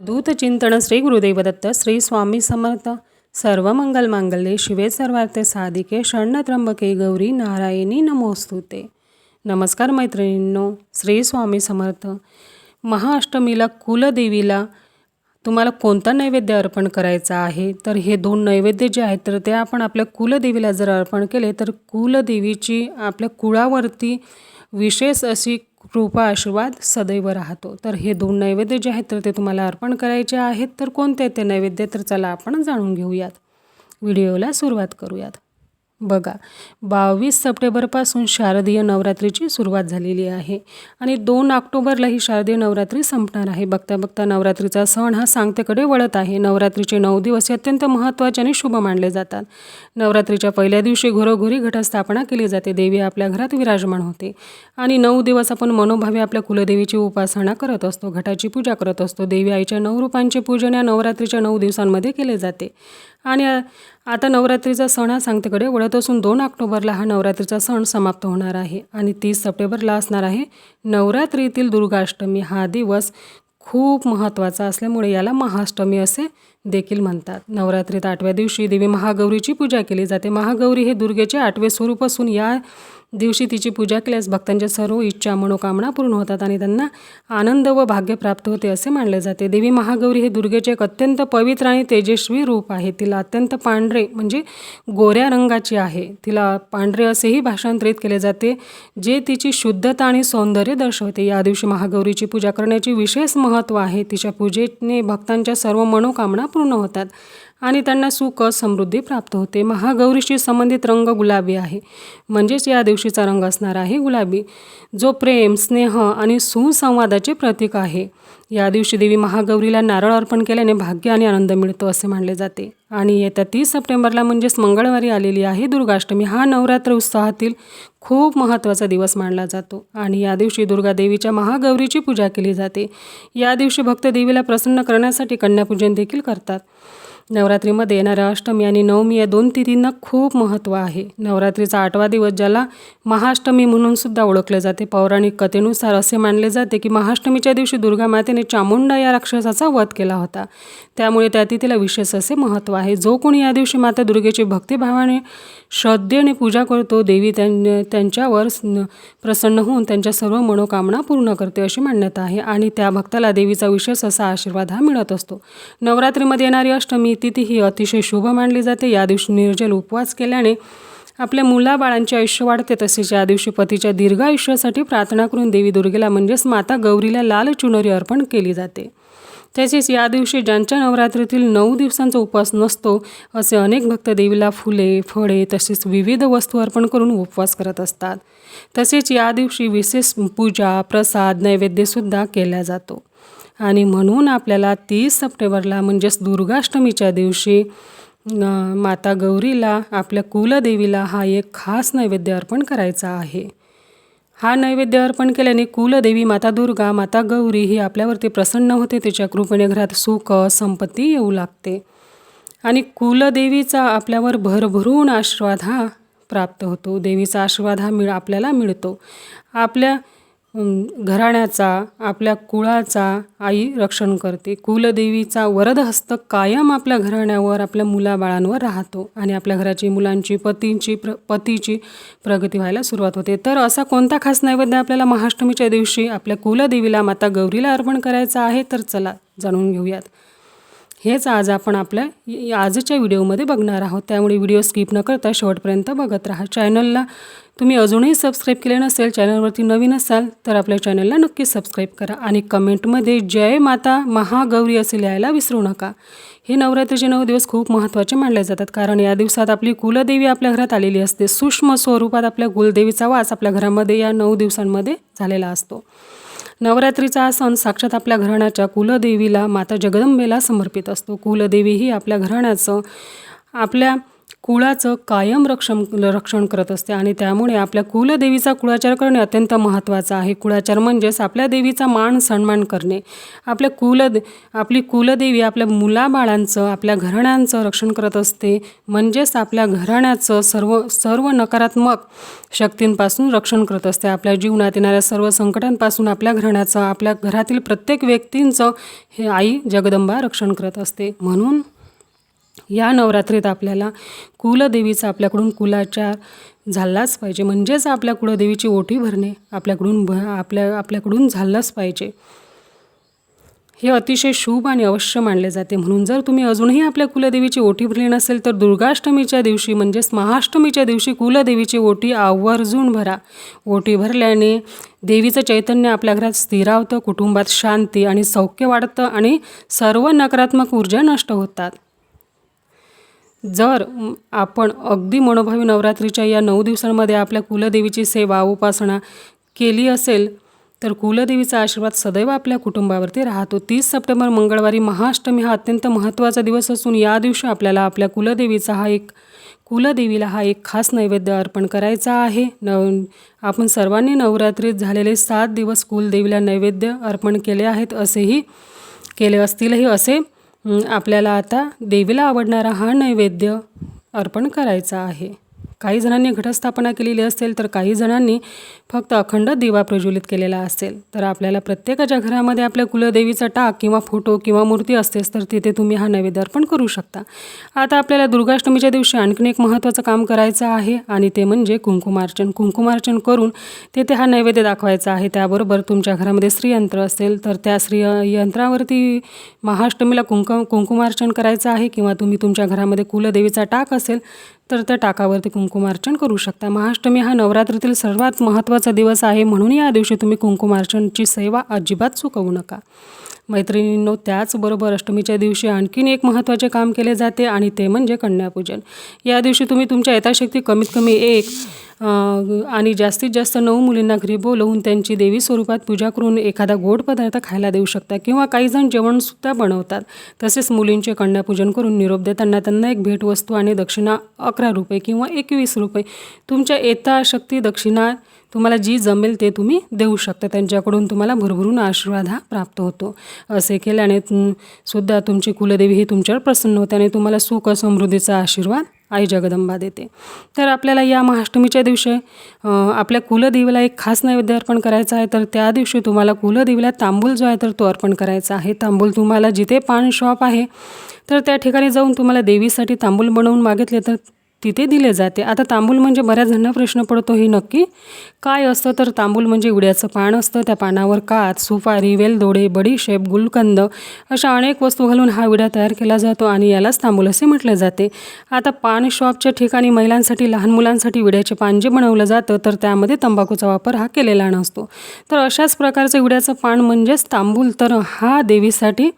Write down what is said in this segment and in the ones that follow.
दूतचिंतन श्री गुरुदेव दत्त श्री स्वामी समर्थ। सर्व मंगल मांगल्ये शिवे सर्वार्थे साधिके शरणत्रंबके गौरी नारायणी नमोस्तुते। नमस्कार मैत्रिणींनो श्री स्वामी समर्थ। महाअष्टमीला कुलदेवीला तुम्हाला कोणता नैवेद्य अर्पण करायचा आहे? तर हे दोन नैवेद्य जे आहेत तर ते आपण आपल्या कुलदेवीला जर अर्पण केले तर कुलदेवीची आपल्या कुळावरती विशेष अशी कृपा आशीर्वाद सदैव राहतो. तर हे दोन नैवेद्य जे आहेत तर ते तुम्हाला अर्पण करायचे आहेत. तर कोणते ते नैवेद्य? तर चला आपण जाणून घेऊयात. व्हिडिओला सुरुवात करूयात. बघा बावीस सप्टेंबरपासून शारदीय नवरात्रीची सुरुवात झालेली आहे आणि दोन ऑक्टोबरला ही शारदीय नवरात्री संपणार आहे. बघता बघता नवरात्रीचा सण हा सांगतेकडे वळत आहे. नवरात्रीचे नऊ दिवस हे अत्यंत महत्त्वाचे आणि शुभ मानले जातात. नवरात्रीच्या पहिल्या दिवशी घरोघरी घटस्थापना केली जाते. देवी आपल्या घरात विराजमान होते आणि नऊ दिवस आपण मनोभावे आपल्या कुलदेवीची उपासना करत असतो घटाची पूजा करत असतो. देवी आईच्या नऊ रूपांचे पूजन या नवरात्रीच्या नऊ दिवसांमध्ये केले जाते. आणि आता नवरात्रीचा सण हा सांगतेकडे. वळत असून दोन ऑक्टोबरला हा नवरात्रीचा सण समाप्त होणार आहे आणि तीस सप्टेंबरला असणार आहे नवरात्रीतील दुर्गाष्टमी. हा दिवस खूप महत्त्वाचा असल्यामुळे याला महाअष्टमी असे देखील म्हणतात. नवरात्रीत आठव्या दिवशी देवी महागौरीची पूजा केली जाते. महागौरी हे दुर्गेचे आठवे स्वरूप असून या दिवशी तिची पूजा केल्यास भक्तांच्या सर्व इच्छा मनोकामना पूर्ण होतात आणि त्यांना आनंद व भाग्य प्राप्त होते असे मानले जाते. देवी महागौरी हे दुर्गेचे एक अत्यंत पवित्र आणि तेजस्वी रूप आहे. तिला अत्यंत पांढरे म्हणजे गोऱ्या रंगाची आहे. तिला पांढरे असेही भाषांतरित केले जाते जे तिची शुद्धता आणि सौंदर्य दर्शवते. या दिवशी महागौरीची पूजा करण्याची विशेष महत्त्व आहे. तिच्या पूजेने भक्तांच्या सर्व मनोकामना पूर्ण होतात. आणि त्यांना सुख समृद्धी प्राप्त होते. महागौरीशी संबंधित रंग गुलाबी आहे. म्हणजेच या दिवशीचा रंग असणार आहे गुलाबी जो प्रेम स्नेह आणि सुसंवादाचे प्रतीक आहे. या दिवशी देवी महागौरीला नारळ अर्पण केल्याने भाग्य आणि आनंद मिळतो असे मानले जाते. आणि येत्या तीस सप्टेंबरला म्हणजेच मंगळवारी आलेली आहे दुर्गाष्टमी हा नवरात्र उत्साहातील खूप महत्त्वाचा दिवस मानला जातो. आणि या दिवशी दुर्गा देवीच्या महागौरीची पूजा केली जाते. या दिवशी भक्त देवीला प्रसन्न करण्यासाठी कन्यापूजन देखील करतात. नवरात्रीमध्ये येणाऱ्या अष्टमी आणि नवमी या दोन तिथींना खूप महत्त्व आहे. नवरात्रीचा आठवा दिवस ज्याला महाअष्टमी म्हणून सुद्धा ओळखले जाते पौराणिक कथेनुसार असे मानले जाते की महाअष्टमीच्या दिवशी दुर्गा मातेने चामुंडा या राक्षसाचा वध केला होता. त्यामुळे त्या तिथीला विशेष असे महत्त्व आहे. जो कोणी या दिवशी माता दुर्गेची भक्तिभावाने श्रद्धेने पूजा करतो देवी त्यां त्यांच्यावर प्रसन्न होऊन त्यांच्या सर्व मनोकामना पूर्ण करते अशी मान्यता आहे. आणि त्या भक्ताला देवीचा विशेष असा आशीर्वाद हा मिळत असतो. नवरात्रीमध्ये येणारी अष्टमी तिथी ही अतिशय शुभ मानली जाते. या दिवशी निर्जल उपवास केल्याने आपल्या मुलाबाळांचे आयुष्य वाढते तसेच या दिवशी पतीच्या दीर्घ आयुष्यासाठी प्रार्थना करून देवी दुर्गेला म्हणजेच माता गौरीला लाल चुनरी अर्पण केली जाते. तसेच या दिवशी ज्यांच्या नवरात्रीतील नऊ दिवसांचा उपवास नसतो असे अनेक भक्त देवीला फुले फळे तसेच विविध वस्तू अर्पण करून उपवास करत असतात. तसेच या दिवशी विशेष पूजा प्रसाद नैवेद्यसुद्धा केला जातो. आणि म्हणून आपल्याला तीस सप्टेंबरला म्हणजेच दुर्गाष्टमीच्या दिवशी माता गौरीला आपल्या कुलदेवीला हा एक खास नैवेद्य अर्पण करायचा आहे. हा नैवेद्य अर्पण केल्याने कुलदेवी माता दुर्गा माता गौरी ही आपल्यावरती प्रसन्न होते. तिच्या कृपेने घरात सुख संपत्ती येऊ लागते. आणि कुलदेवीचा आपल्यावर भरभरून आशीर्वाद हा प्राप्त होतो. देवीचा आशीर्वाद हा मिळ आपल्याला मिळतो. आपल्या घराण्याचा आपल्या कुळाचा आई रक्षण करते. कुलदेवीचा वरदहस्त कायम आपल्या घराण्यावर आपल्या मुलाबाळांवर राहतो आणि आपल्या घराची मुलांची पतींची प्र पतीची प्रगती व्हायला सुरुवात होते. तर असा कोणता खास नैवेद्य आपल्याला महाष्टमीच्या दिवशी आपल्या कुलदेवीला माता गौरीला अर्पण करायचा आहे? तर चला जाणून घेऊयात. हेच आज आपण आपल्या आजच्या व्हिडिओमध्ये बघणार आहोत. त्यामुळे व्हिडिओ स्किप न करता शेवटपर्यंत बघत राहा. चॅनलला तुम्ही अजूनही सबस्क्राईब केले नसेल चॅनलवरती नवीन असाल तर आपल्या चॅनलला नक्की सबस्क्राईब करा आणि कमेंटमध्ये जय माता महागौरी असे लिहायला विसरू नका. हे नवरात्रीचे नऊ दिवस खूप महत्त्वाचे मानले जातात कारण या दिवसात आपली कुलदेवी आपल्या घरात आलेली असते. सूक्ष्म स्वरूपात आपल्या कुलदेवीचा वास आपल्या घरामध्ये या नऊ दिवसांमध्ये झालेला असतो. नवरात्रीचा हा सण साक्षात आपल्या घराण्याच्या कुलदेवीला माता जगदंबेला समर्पित असतो. कुलदेवी ही आपल्या घराण्याचं आपल्या कुळाचं कायम रक्षण रक्षण करत असते आणि त्यामुळे आपल्या कुलदेवीचा कुळाचार करणे अत्यंत महत्त्वाचं आहे. कुळाचार म्हणजेच आपल्या देवीचा मान सन्मान करणे. आपल्या कुल आपली कुलदेवी आपल्या मुलाबाळांचं आपल्या घराण्यांचं रक्षण करत असते. म्हणजेच आपल्या घराण्याचं सर्व सर्व नकारात्मक शक्तींपासून रक्षण करत असते. आपल्या जीवनात येणाऱ्या सर्व संकटांपासून आपल्या घराण्याचं आपल्या घरातील प्रत्येक व्यक्तींचं हे आई जगदंबा रक्षण करत असते. म्हणून या नवरात्रीत आपल्याला कुलदेवीचा आपल्याकडून कुलाचार झालाच पाहिजे. म्हणजेच आपल्या कुलदेवीची ओटी भरणे आपल्याकडून भ आपल्या आपल्याकडून झालंच पाहिजे. हे अतिशय शुभ आणि अवश्य मानले जाते. म्हणून जर तुम्ही अजूनही आपल्या कुलदेवीची ओटी भरली नसेल तर दुर्गाष्टमीच्या दिवशी म्हणजेच महाअष्टमीच्या दिवशी कुलदेवीची ओटी आवर्जून भरा. ओटी भरल्याने देवीचं चैतन्य आपल्या घरात स्थिरावतं कुटुंबात शांती आणि सौख्य वाढतं आणि सर्व नकारात्मक ऊर्जा नष्ट होतात. जर आपण अगदी मनोभावी नवरात्रीच्या या नऊ दिवसांमध्ये आपल्या कुलदेवीची सेवा उपासना केली असेल तर कुलदेवीचा आशीर्वाद सदैव आपल्या कुटुंबावरती राहतो. तीस सप्टेंबर मंगळवारी महाअष्टमी हा अत्यंत महत्त्वाचा दिवस असून या दिवशी आपल्याला आपल्या कुलदेवीचा हा एक कुलदेवीला हा एक खास नैवेद्य अर्पण करायचा आहे. न आपण सर्वांनी नवरात्रीत झालेले सात दिवस कुलदेवीला नैवेद्य अर्पण केले आहेत असेही केले असतीलही असे आपल्याला आता देवीला आवडणारा हा नैवेद्य अर्पण करायचा आहे. काही जणांनी घटस्थापना केलेली असेल तर काही जणांनी फक्त अखंड दिवा प्रज्वलित केलेला असेल. तर आपल्याला प्रत्येकाच्या घरामध्ये आपल्या कुलदेवीचा टाक किंवा फोटो किंवा मूर्ती असतेच तर तिथे तुम्ही हा नैवेद्य अर्पण करू शकता. आता आपल्याला दुर्गाष्टमीच्या दिवशी आणखीन एक महत्त्वाचं काम करायचं आहे आणि ते म्हणजे कुंकुमार्चन. कुंकुमार्चन करून तेथे हा नैवेद्य दाखवायचा आहे. त्याबरोबर तुमच्या घरामध्ये स्त्रीयंत्र असेल तर त्या स्त्री यंत्रावरती महाअष्टमीला कुंक कुंकुमार्चन करायचं आहे किंवा तुम्ही तुमच्या घरामध्ये कुलदेवीचा टाक असेल तर त्या टाकावरती कुंकुमार्चन करू शकता. महाअष्टमी हा नवरात्रीतील सर्वात महत्त्वाचा दिवस आहे म्हणून या दिवशी तुम्ही कुंकुमार्चनची सेवा अजिबात चुकवू नका. मैत्रिणींनो त्याचबरोबर अष्टमीच्या दिवशी आणखीन एक महत्त्वाचे काम केले जाते आणि ते म्हणजे कन्यापूजन. या दिवशी तुम्ही तुमच्या यथाशक्ती कमीत कमी एक आणि जास्तीत जास्त नऊ मुलींना घरी बोलवून त्यांची देवी स्वरूपात पूजा करून एखादा गोड पदार्थ खायला देऊ शकता किंवा काही जण जेवणसुद्धा बनवतात. तसेच मुलींचे कन्यापूजन करून निरोप देताना त्यांना एक भेटवस्तू आणि दक्षिणा अकरा रुपये किंवा एकवीस रुपये. तुमच्या यथाशक्ती दक्षिणा तुम्हाला जी जमेल ते तुम्ही देऊ शकता. त्यांच्याकडून तुम्हाला भरभरून आशीर्वाद हा प्राप्त होतो. असे केल्याने सुद्धा तुमची कुलदेवी ही तुमच्यावर प्रसन्न होते आणि तुम्हाला सुख समृद्धीचा आशीर्वाद आई जगदंबा देते. तर आपल्याला या महाअष्टमीच्या दिवशी आपल्या कुलदेवीला एक खास नैवेद्य अर्पण करायचा आहे. तर त्या दिवशी तुम्हाला कुलदेवीला तांबूल जो आहे तर तो अर्पण करायचा आहे. तांबूल तुम्हाला जिथे पान शॉप आहे तर त्या ठिकाणी जाऊन तुम्हाला देवीसाठी तांबूल बनवून मागितले तर तिथे दिले जाते. आता तांबूल म्हणजे बऱ्याच जणांना प्रश्न पडतो हे नक्की काय असतं? तर तांबूल म्हणजे उड्याचं पान असतं. त्या पानावर कात सुपारी वेलदोडे बडीशेप गुलकंद अशा अनेक वस्तू घालून हा विडा तयार केला जातो आणि यालाच तांबूल असे म्हटले जाते. आता पान शॉपच्या ठिकाणी महिलांसाठी लहान मुलांसाठी विड्याचे पान जे बनवलं जातं तर त्यामध्ये तंबाखूचा वापर हा केलेला नसतो. तर अशाच प्रकारचं विड्याचं पान म्हणजेच तांबूल. तर हा देवीसाठी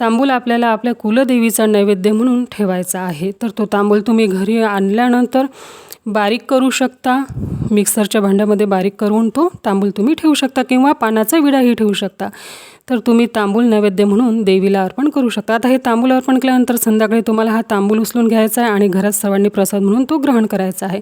तांबूल आपल्याला आपल्या कुलदेवीचा नैवेद्य म्हणून ठेवायचा आहे. तर तो तांबूल तुम्ही घरी आणल्यानंतर बारीक करू शकता. मिक्सरच्या भांड्यामध्ये बारीक करून तो तांबूल तुम्ही ठेवू शकता किंवा पानाचा विडाही ठेवू शकता. तर तुम्ही तांबूल नैवेद्य म्हणून देवीला अर्पण करू शकता. आता हे तांबूल अर्पण केल्यानंतर संध्याकाळी तुम्हाला हा तांबूल उचलून घ्यायचा आहे आणि घरात सर्वांनी प्रसाद म्हणून तो ग्रहण करायचा आहे.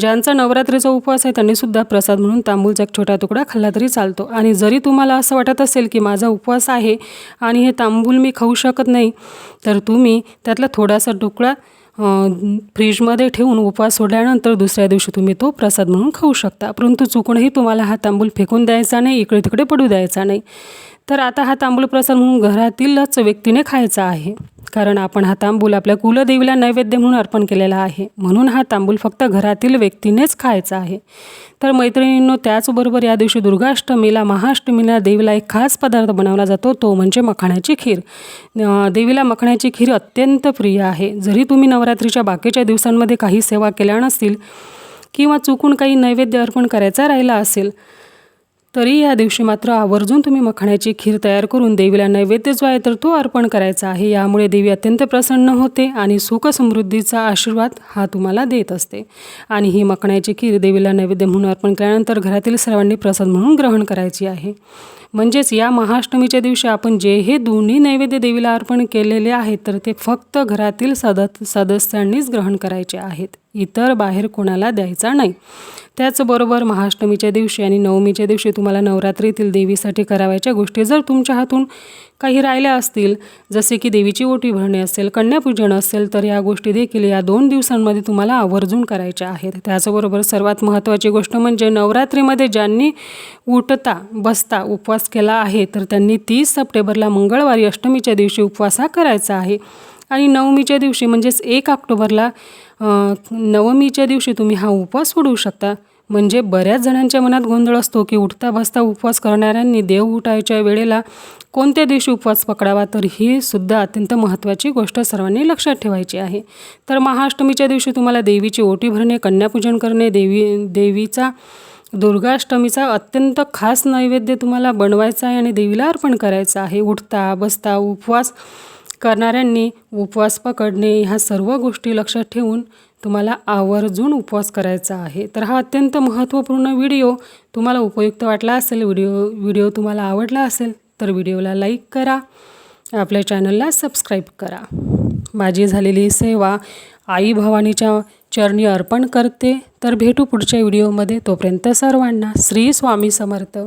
ज्यांचा नवरात्रीचा उपवास आहे त्यांनीसुद्धा प्रसाद म्हणून तांबूलचा एक छोटा तुकडा खाल्ला तरी चालतो. आणि जरी तुम्हाला असं वाटत असेल की माझा उपवास आहे आणि हे तांबूल मी खाऊ शकत नाही तर तुम्ही त्यातला थोडासा तुकडा फ्रीजमध्ये ठेवून उपवास सोडल्यानंतर दुसऱ्या दिवशी तुम्ही तो प्रसाद म्हणून खाऊ शकता. परंतु चुकूनही तुम्हाला हा तांबूल फेकून द्यायचा नाही इकडे तिकडे पडू द्यायचा नाही. तर आता हा तांबूल प्रसाद म्हणून घरातीलच व्यक्तीने खायचा आहे. कारण आपण हा तांबूल आपल्या कुलदेवीला नैवेद्य म्हणून अर्पण केलेला आहे. म्हणून हा तांबूल फक्त घरातील व्यक्तीनेच खायचा आहे. तर मैत्रिणींनो त्याचबरोबर या दिवशी दुर्गाष्टमीला महाअष्टमीला देवीला एक खास पदार्थ बनवला जातो तो म्हणजे मखाण्याची खीर. देवीला मखाण्याची खीर अत्यंत प्रिय आहे. जरी तुम्ही नवरात्रीच्या बाकीच्या दिवसांमध्ये काही सेवा केल्या नसतील किंवा चुकून काही नैवेद्य अर्पण करायचा राहिला असेल तरी या दिवशी मात्र आवर्जून तुम्ही मखाण्याची खीर तयार करून देवीला नैवेद्य जो आहे तर तो अर्पण करायचा आहे. यामुळे देवी अत्यंत प्रसन्न होते आणि सुखसमृद्धीचा आशीर्वाद हा तुम्हाला देत असते. आणि ही मखण्याची खीर देवीला नैवेद्य म्हणून अर्पण केल्यानंतर घरातील सर्वांनी प्रसाद म्हणून ग्रहण करायची आहे. म्हणजेच या महाअष्टमीच्या दिवशी आपण जे हे दोन्ही नैवेद्य देवीला अर्पण केलेले आहेत तर ते फक्त घरातील सद सदस्यांनीच ग्रहण करायचे आहेत. इतर बाहेर कोणाला द्यायचा नाही. त्याचबरोबर महाअष्टमीच्या दिवशी आणि नवमीच्या दिवशी तुम्हाला नवरात्रीतील देवीसाठी करावयाच्या गोष्टी जर तुमच्या हातून काही राहिल्या असतील जसे की देवीची ओटी भरणे असेल कन्यापूजन असेल तर या गोष्टी देखील या दोन दिवसांमध्ये तुम्हाला आवर्जून करायच्या आहेत. त्याचबरोबर सर्वात महत्त्वाची गोष्ट म्हणजे नवरात्रीमध्ये ज्यांनी उठता बसता उपवास केला आहे तर त्यांनी तीस सप्टेंबरला मंगळवारी अष्टमीच्या दिवशी उपवास हा करायचा आहे. आणि नवमीच्या दिवशी म्हणजेच एक ऑक्टोबरला नवमीच्या दिवशी तुम्ही हा उपवास सोडवू शकता. म्हणजे बऱ्याच जणांच्या मनात गोंधळ असतो की उठता बसता उपवास करणाऱ्यांनी देव उठायच्या वेळेला कोणत्या दिवशी उपवास पकडावा तर ही सुद्धा अत्यंत महत्त्वाची गोष्ट सर्वांनी लक्षात ठेवायची आहे. तर महाअष्टमीच्या दिवशी तुम्हाला देवीची ओटी भरणे कन्यापूजन करणे देवी देवीचा दुर्गाष्टमीचा अत्यंत खास नैवेद्य तुम्हाला बनवायचा आहे आणि देवीला अर्पण करायचं आहे. उठता बसता उपवास करणाऱ्यांनी उपवास पकडणे ह्या सर्व गोष्टी लक्षात ठेवून तुम्हाला आवर्जून उपवास करायचा आहे. तर हा अत्यंत महत्त्वपूर्ण व्हिडिओ तुम्हाला उपयुक्त वाटला असेल व्हिडिओ व्हिडिओ तुम्हाला आवडला असेल तर व्हिडिओला लाईक करा आपल्या चॅनलला सबस्क्राईब करा. माझी झालेली सेवा आई भवानीच्या चरणी अर्पण करते. तर भेटू पुढच्या व्हिडिओमध्ये. तोपर्यंत सर्वांना श्री स्वामी समर्थ.